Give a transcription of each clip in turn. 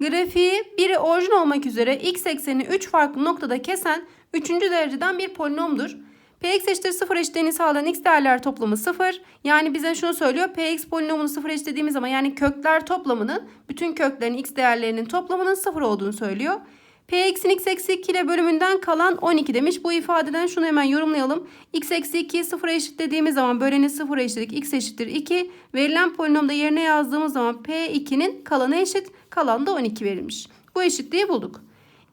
Grafiği biri orijin olmak üzere x eksenini 3 farklı noktada kesen 3. dereceden bir polinomdur. Px eşittir 0 eşitliğini sağlayan x değerler toplamı 0. Yani bize şunu söylüyor. Px polinomunu 0 eşitlediğimiz zaman yani kökler toplamının bütün köklerin x değerlerinin toplamının 0 olduğunu söylüyor. Px'in x eksi 2 ile bölümünden kalan 12 demiş. Bu ifadeden şunu hemen yorumlayalım. x eksi 2'yi 0'a eşitlediğimiz zaman böleni 0'a eşitledik. x eşittir 2. Verilen polinomda yerine yazdığımız zaman P2'nin kalanı eşit. Kalan da 12 verilmiş. Bu eşitliği bulduk.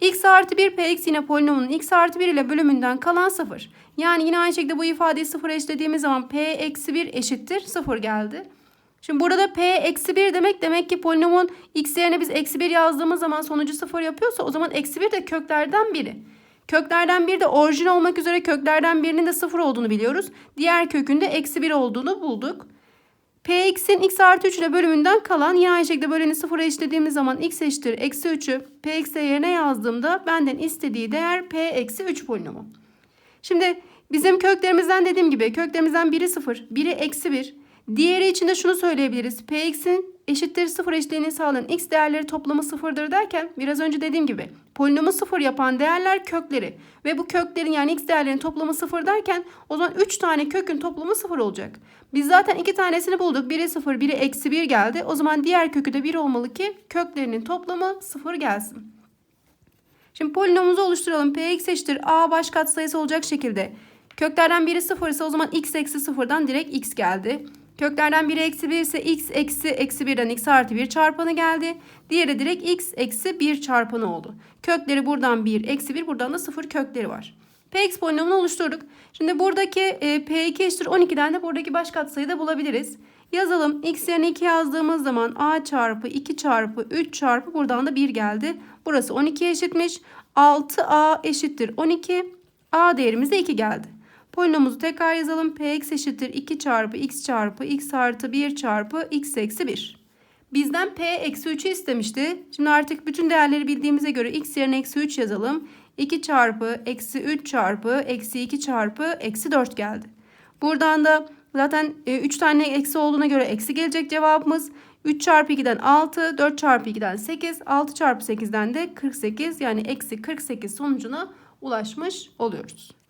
x artı 1 px yine polinomunun x artı 1 ile bölümünden kalan 0. Yani yine aynı şekilde bu ifadeyi 0'a eşitlediğimiz zaman p eksi 1 eşittir 0 geldi. Şimdi burada da p eksi 1 demek demek ki polinomun x yerine biz eksi 1 yazdığımız zaman sonucu 0 yapıyorsa o zaman eksi 1 de köklerden biri. Köklerden biri de orijin olmak üzere köklerden birinin de 0 olduğunu biliyoruz. Diğer kökünde eksi 1 olduğunu bulduk. Px'in x artı 3 ile bölümünden kalan yine aynı şekilde böleni 0'a eşitlediğimiz zaman x eşittir eksi 3'ü px yerine yazdığımda benden istediği değer p eksi 3 polinomu. Şimdi bizim köklerimizden dediğim gibi köklerimizden biri 0, biri eksi 1. Diğeri için de şunu söyleyebiliriz. Px'in eşittir 0 eşitliğini sağlayan x değerleri toplamı 0'dır derken biraz önce dediğim gibi polinomu 0 yapan değerler kökleri. Ve bu köklerin yani x değerlerinin toplamı 0 derken o zaman 3 tane kökün toplamı 0 olacak. Biz zaten 2 tanesini bulduk. Biri 0, biri eksi 1 geldi. O zaman diğer kökü de 1 olmalı ki köklerinin toplamı 0 gelsin. Şimdi polinomumuzu oluşturalım. Px eşittir a baş katsayısı olacak şekilde. Köklerden biri 0 ise o zaman x eksi 0'dan direkt x geldi. Köklerden biri eksi 1 ise x eksi eksi 1'den x artı 1 çarpanı geldi. Diğeri direkt x eksi 1 çarpanı oldu. Kökleri buradan 1 eksi 1 buradan da 0 kökleri var. Px polinomunu oluşturduk. Şimdi buradaki e, P2 eşittir 12'den de buradaki baş katsayıyı da bulabiliriz. Yazalım. X yerine 2 yazdığımız zaman A çarpı 2 çarpı 3 çarpı buradan da 1 geldi. Burası 12 eşitmiş. 6A eşittir 12. A değerimiz de 2 geldi. Polinomumuzu tekrar yazalım. Px eşittir 2 çarpı x çarpı x artı 1 çarpı x eksi 1. Bizden p eksi 3'ü istemişti. Şimdi artık bütün değerleri bildiğimize göre x yerine eksi 3 yazalım. 2 çarpı eksi 3 çarpı eksi 2 çarpı eksi 4 geldi. Buradan da zaten 3 tane eksi olduğuna göre eksi gelecek cevabımız. 3 çarpı 2'den 6, 4 çarpı 2'den 8, 6 çarpı 8'den de 48 yani eksi 48 sonucuna ulaşmış oluyoruz.